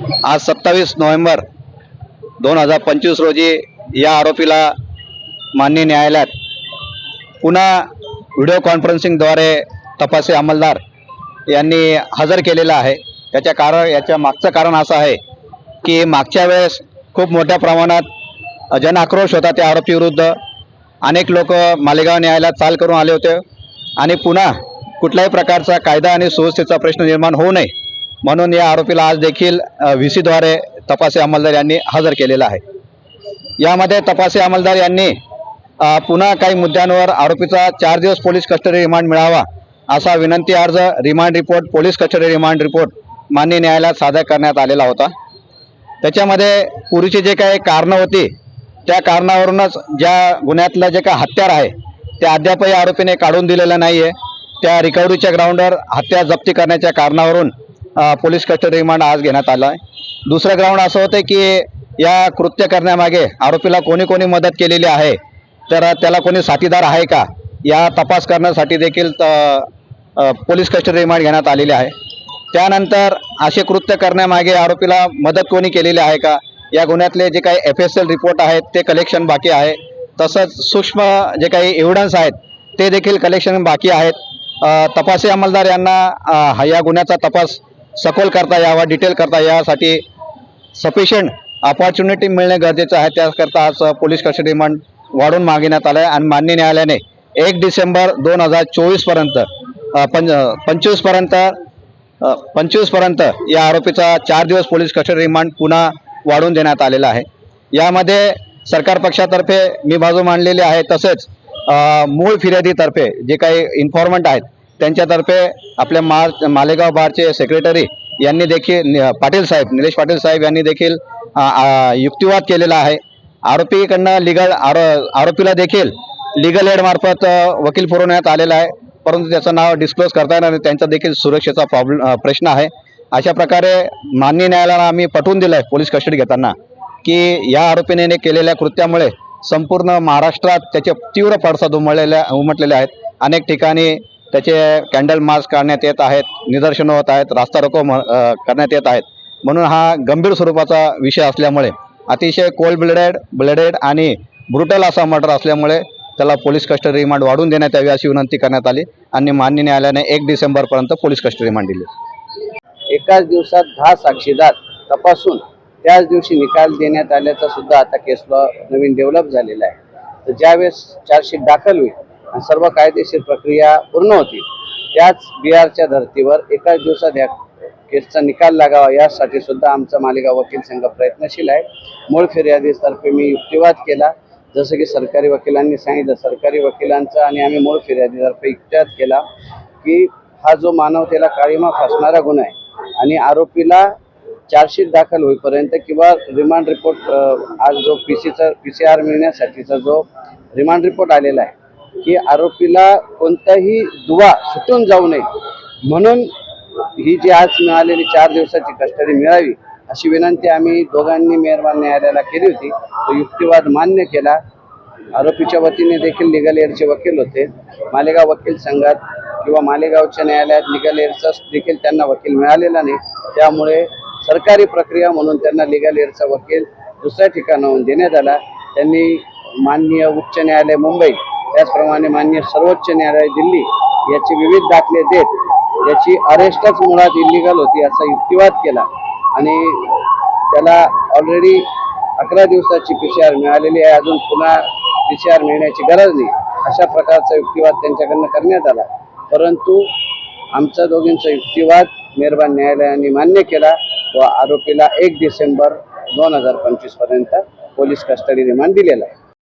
आज सत्तावीस नोव्हेंबर दोन हजार पंचवीस रोजी या आरोपीला मान्य न्यायालयात पुन्हा व्हिडिओ कॉन्फरन्सिंगद्वारे तपासी अंमलदार यांनी हजर केलेला आहे. त्याच्या कारण याच्या मागचं कारण असं आहे की मागच्या वेळेस खूप मोठ्या प्रमाणात जनआक्रोश होता त्या आरोपीविरुद्ध अनेक लोक मालेगाव न्यायालयात चाल करून आले होते आणि पुन्हा कुठल्याही प्रकारचा कायदा आणि सुव्यवस्थेचा प्रश्न निर्माण होऊ नये म्हणून या आरोपीला आज देखील व्ही सीद्वारे तपासी अंमलदार यांनी हजर केलेला आहे. यामध्ये तपासी अंमलदार यांनी पुन्हा काही मुद्द्यांवर आरोपीचा चार दिवस पोलीस कस्टडी रिमांड मिळावा असा विनंती अर्ज remand report police custody remand report मान्य न्यायालयात सादर करण्यात आलेला होता. त्याच्यामध्ये पूर्वीची जे काही कारणं होती त्या कारणावरूनच ज्या गुन्ह्यातलं जे काही हत्यार आहे ते अद्यापही आरोपीने काढून दिलेलं नाही आहे त्या रिकव्हरीच्या ग्राउंडवर हत्या जप्ती करण्याच्या कारणावरून पोलीस कस्टडी रिमांड आज घेण्यात आला आहे दुसरं ग्राउंड असं होतं की या कृत्य करण्यामागे आरोपीला कोणी कोणी मदत केलेली आहे तर त्याला कोणी साथीदार आहे का या तपास करण्यासाठी देखील त- पोलीस कस्टडी रिमांड घेण्यात आलेली आहे. त्यानंतर असे कृत्य करण्यामागे आरोपीला मदत कोणी केलेली आहे का या गुन्ह्यातले जे काही एफ एस एल रिपोर्ट आहेत ते कलेक्शन बाकी आहे. तसंच सूक्ष्म जे काही एव्हिडन्स आहेत ते देखील कलेक्शन बाकी आहेत. तपासी अंमलदार यांना हा- या गुन्ह्याचा तपास सखोल करता यावा डिटेल करता यासाठी सफिशियंट अपॉर्च्युनिटी मिळणे गरजेचं आहे. त्याकरता आज पोलीस कस्टडी रिमांड वाढून मागण्यात आलं आहे आणि मान्य न्यायालयाने एक डिसेंबर दोन हजार चोवीसपर्यंत पंच पंचवीसपर्यंत पंचवीसपर्यंत या आरोपीचा चार दिवस पोलीस कस्टडी रिमांड पुन्हा वाढवून देण्यात आलेला आहे. यामध्ये सरकार पक्षातर्फे मी बाजू मांडलेली आहे. तसेच मूळ फिर्यादीतर्फे जे काही इन्फॉर्मंट आहेत त्यांच्यातर्फे आपल्या मार मालेगाव बारचे सेक्रेटरी यांनी देखील पाटील साहेब निलेश पाटील साहेब यांनी देखील युक्तिवाद केलेला आहे. आरोपीकडनं लिगल आरो आरोपीला देखील लिगल एडमार्फत वकील पुरवण्यात आलेला आहे. परंतु त्याचं नाव डिस्क्लोज करता येणार आणि त्यांचा देखील सुरक्षेचा प्रॉब्लेम प्रश्न आहे. अशा प्रकारे मान्य न्यायालयाला आम्ही पटवून दिलं आहे पोलीस कस्टडी घेताना की या आरोपीने केलेल्या कृत्यामुळे संपूर्ण महाराष्ट्रात त्याचे तीव्र पडसाद उमटलेल्या उमटलेले आहेत. अनेक ठिकाणी त्याचे कॅन्डल मार्च काढण्यात येत आहेत निदर्शनं होत आहेत रास्ता रोको म- करण्यात येत आहेत. म्हणून हा गंभीर स्वरूपाचा विषय असल्यामुळे अतिशय कोल्ड ब्लडेड ब्लडेड आणि ब्रुटल असा मर्डर असल्यामुळे त्याला पोलीस कस्टडी रिमांड वाढवून देण्यात यावी अशी विनंती करण्यात आली आणि मान्य न्यायालयाने एक डिसेंबरपर्यंत पोलीस कस्टडी रिमांड दिली. एकाच दिवसात दहा साक्षीदार तपासून त्याच दिवशी निकाल देण्यात आल्याचा सुद्धा आता केस लॉ नवीन डेव्हलप झालेला आहे. तर ज्यावेळेस चार्जशीट दाखल होईल सर्व कायदेशीर प्रक्रिया पूर्ण होती त्याच बिहारच्या धर्तीवर एकाच दिवसात या केसचा निकाल लागावा यासाठी सुद्धा आमचा मालेगाव वकील संघ प्रयत्नशील आहे. मूळ फिर्यादीतर्फे मी युक्तिवाद केला. जसं की सरकारी वकिलांनी सांगितलं सरकारी वकिलांचा आणि आम्ही मूळ फिर्यादीतर्फे युक्तिवाद केला की हा जो मानवतेला काळीमा फासणारा गुन्हा आहे आणि आरोपीला चार्जशीट दाखल होईपर्यंत किंवा रिमांड रिपोर्ट आज जो पी सीचा पी सी आर मिळण्यासाठीचा जो रिमांड रिपोर्ट आलेला आहे की आरोपीला कोणताही दुवा सुटून जाऊ नये. म्हणून ही जी आज मिळालेली चार दिवसाची कस्टडी मिळावी अशी विनंती आम्ही दोघांनी मेहरबान न्यायालयाला केली होती. तो युक्तिवाद मान्य केला. आरोपीच्या वतीने देखील लिगल एअरचे वकील होते. मालेगाव वकील संघात किंवा मालेगावच्या न्यायालयात लिगल एअरचा देखील त्यांना वकील मिळालेला नाही. त्यामुळे सरकारी प्रक्रिया म्हणून त्यांना लिगल एअरचा वकील दुसऱ्या ठिकाणाहून देण्यात आला. त्यांनी माननीय उच्च न्यायालय मुंबई त्याचप्रमाणे माननीय सर्वोच्च न्यायालय दिल्ली याचे विविध दाखले देत याची अरेस्टच मुळात इलिगल होती असा युक्तिवाद केला. आणि त्याला ऑलरेडी अकरा दिवसाची पी आर मिळालेली आहे. अजून पुन्हा पी आर मिळण्याची गरज नाही. अशा प्रकारचा युक्तिवाद त्यांच्याकडनं करण्यात आला. परंतु आमचा दोघींचा युक्तिवाद मेहरबान न्यायालयाने मान्य केला व आरोपीला एक डिसेंबर दोन हजार पंचवीसपर्यंत पोलीस कस्टडी रिमांड दिलेला आहे.